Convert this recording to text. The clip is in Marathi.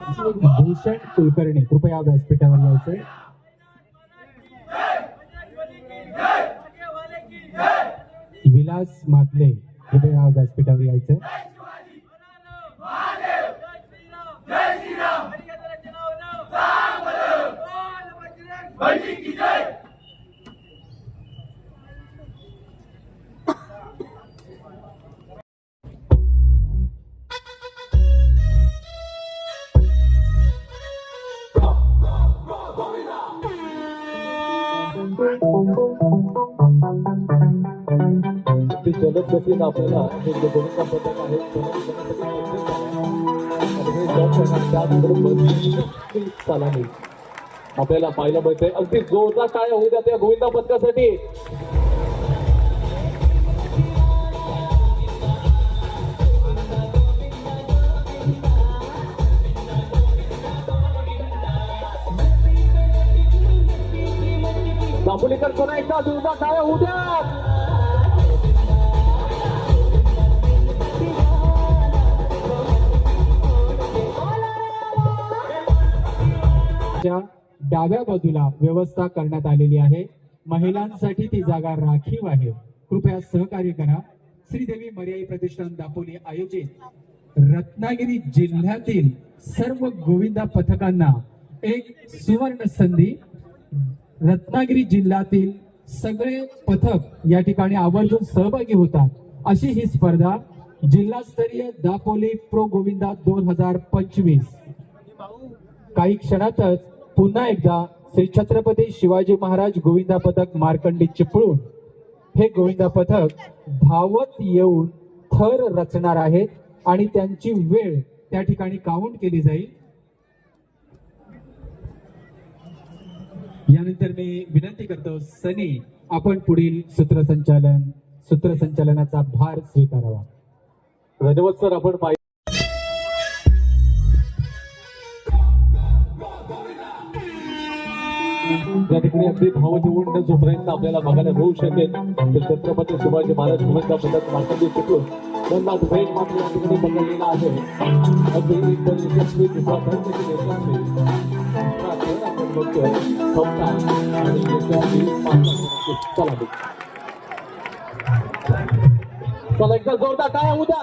भूषण कुलकर्णी कृपया व्यासपीठावर यायचे विलास मातले कृपया व्यासपीठावर यायचे अगदी जलद गतीनं आपल्याला हे जे गोविंदा पथक आहे त्याचबरोबर चालाने आपल्याला पाहायला मिळतंय. अगदी जोरदार टाळ्या होऊ द्या त्या गोविंदा पथकासाठी दापोलीकर पुन्हा एकदा जोरदार टाळ्या होऊ द्या. डाव्या बाजूला व्यवस्था करण्यात आलेली आहे. महिलांसाठी ती जागा राखीव आहे. कृपया सहकार्य करा. श्रीदेवी मर्याई प्रतिष्ठान दापोली आयोजित. रत्नागिरी जिल्ह्यातील सर्व गोविंदा पथकांना एक सुवर्ण संधी. रत्नागिरी जिल्ह्यातील सगळे पथक या ठिकाणी आवर्जून सहभागी होतात. अशी ही स्पर्धा जिल्हास्तरीय दापोली प्रो गोविंदा दोन हजार पंचवीस. काही क्षणातच पुन्हा एकदा श्री छत्रपती शिवाजी महाराज गोविंदा पथक मार्कंडी चिपळूण हे गोविंदा पथक धावत येऊन थर रचणार आहेत आणि त्यांची वेळ त्या ठिकाणी काउंट केली जाईल. यानंतर मी विनंती करतो सनी आपण पुढील सूत्रसंचालन सूत्रसंचालनाचा भार स्वीकारावा. धन्यवाद सर. आपण या ठिकाणी अगदी भावजीवंत जोपर्यंत आपल्याला बघायला मिळू शकेल तर छत्रपती शिवाजी महाराज भूमिका पथक मार्कंडी शिकून त्यांना भेट मात्र या ठिकाणी बदललेला आहे. अगदी एकदम यशस्वी दुसरा खंड यशस्वी बघतोय चला चला एकदा जोरदार काय उद्या